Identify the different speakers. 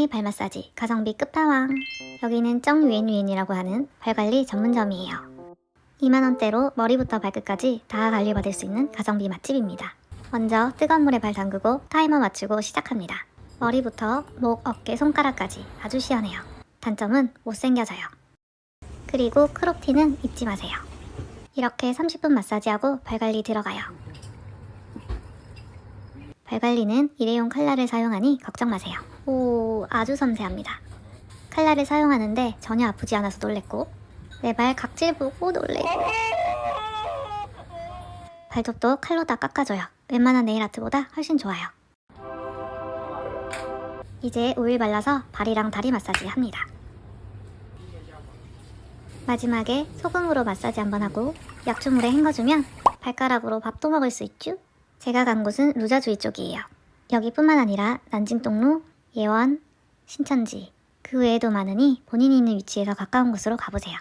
Speaker 1: 하나의 발 마사지 가성비 끝판왕. 여기는 정유엔유엔이라고 하는 발관리 전문점이에요. 2만원대로 머리부터 발끝까지 다 관리받을 수 있는 가성비 맛집입니다. 먼저 뜨거운 물에 발 담그고 타이머 맞추고 시작합니다. 머리부터 목, 어깨, 손가락까지 아주 시원해요. 단점은 못생겨져요. 그리고 크롭티는 잊지 마세요. 이렇게 30분 마사지하고 발관리 들어가요. 발관리는 일회용 칼날을 사용하니 걱정 마세요. 오, 아주 섬세합니다. 칼날을 사용하는데 전혀 아프지 않아서 놀랬고 내 발 각질 보고 놀래고 발톱도 칼로 다 깎아줘요. 웬만한 네일 아트보다 훨씬 좋아요. 이제 오일 발라서 발이랑 다리 마사지 합니다. 마지막에 소금으로 마사지 한번 하고 약초물에 헹궈주면 발가락으로 밥도 먹을 수 있죠? 제가 간 곳은 루자주이 쪽이에요. 여기뿐만 아니라 난징동로, 예원, 신천지 그 외에도 많으니 본인이 있는 위치에서 가까운 곳으로 가보세요.